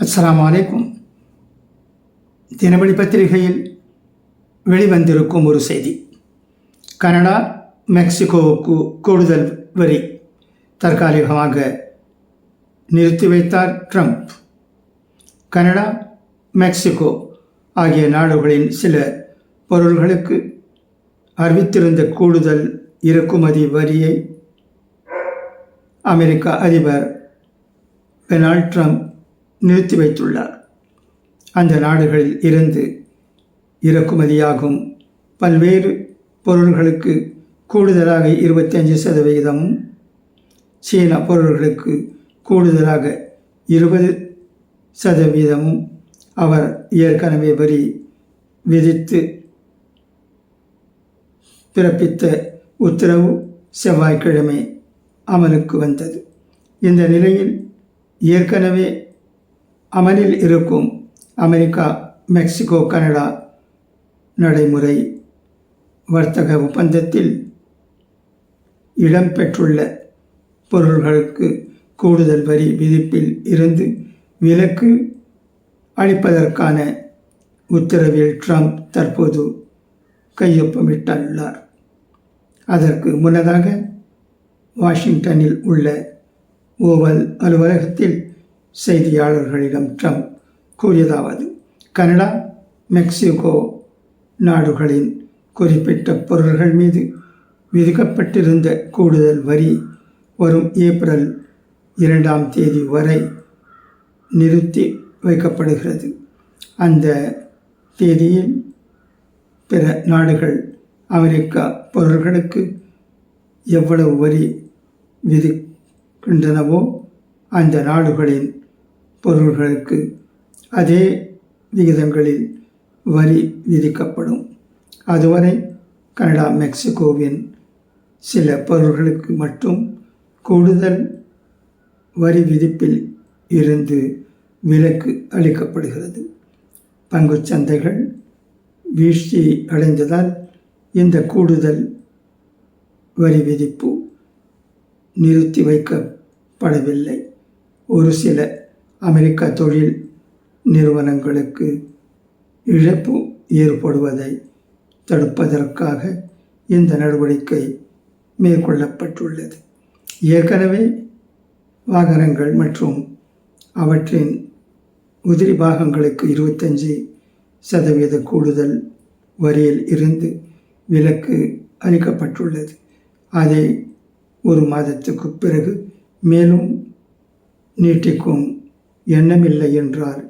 அஸ்லாம் அலைக்கும். தினமணி பத்திரிகையில் வெளிவந்திருக்கும் ஒரு செய்தி. கனடா மெக்சிகோவுக்கு கூடுதல் வரி தற்காலிகமாக நிறுத்தி வைத்தார் ட்ரம்ப். கனடா மெக்சிகோ ஆகிய நாடுகளின் சில பொருள்களுக்கு அறிவித்திருந்த கூடுதல் இறக்குமதி வரியை அமெரிக்க அதிபர் டொனால்ட் ட்ரம்ப் நிறுத்தி வைத்துள்ளார். அந்த நாடுகளில் இருந்து இறக்குமதியாகும் பல்வேறு பொருள்களுக்கு கூடுதலாக இருபத்தஞ்சு சதவிகிதமும் சீன பொருள்களுக்கு கூடுதலாக இருபது சதவீதமும் அவர் ஏற்கனவே வரி விதித்து பிறப்பித்த உத்தரவு செவ்வாய்க்கிழமை அமலுக்கு வந்தது. இந்த நிலையில் ஏற்கனவே அமலில் இருக்கும் அமெரிக்கா மெக்சிகோ கனடா நடைமுறை வர்த்தக ஒப்பந்தத்தில் இடம்பெற்றுள்ள பொருள்களுக்கு கூடுதல் வரி விதிப்பில் இருந்து விலக்கு அளிப்பதற்கான உத்தரவில் ட்ரம்ப் தற்போது கையொப்பமிட்டுள்ளார். அதற்கு முன்னதாக வாஷிங்டனில் உள்ள ஓவல் அலுவலகத்தில் செய்தியாளர்களிடம் ட்ரம்ப் கூறியதாவது கனடா மெக்சிகோ நாடுகளின் குறிப்பிட்ட பொருள்கள் மீது விதிக்கப்பட்டிருந்த கூடுதல் வரி வரும் ஏப்ரல் இரண்டாம் தேதி வரை நிறுத்தி வைக்கப்படுகிறது. அந்த தேதியில் பிற நாடுகள் அமெரிக்கா பொருள்களுக்கு எவ்வளவு வரி விதிக்கின்றனவோ அந்த நாடுகளின் பொருள்களுக்கு அதே விகிதங்களில் வரி விதிக்கப்படும். அதுவரை கனடா மெக்சிகோவின் சில பொருள்களுக்கு மட்டும் கூடுதல் வரி விதிப்பில் இருந்து விலக்கு அளிக்கப்படுகிறது. பங்குச் சந்தைகள் வீழ்ச்சி அடைந்ததால் இந்த கூடுதல் வரி விதிப்பு நிறுத்தி வைக்கப்படவில்லை. ஒரு சில அமெரிக்க தொழில் நிறுவனங்களுக்கு இழப்பு ஏற்படுவதை தடுப்பதற்காக இந்த நடவடிக்கை மேற்கொள்ளப்பட்டுள்ளது. ஏற்கனவே வாகனங்கள் மற்றும் அவற்றின் உதிரி பாகங்களுக்கு இருபத்தஞ்சி சதவீத கூடுதல் வரியில் இருந்து விலக்கு அளிக்கப்பட்டுள்ளது. அதை ஒரு மாதத்துக்கு பிறகு மேலும் நீட்டிக்கும் எண்ணமில்லை என்றார்.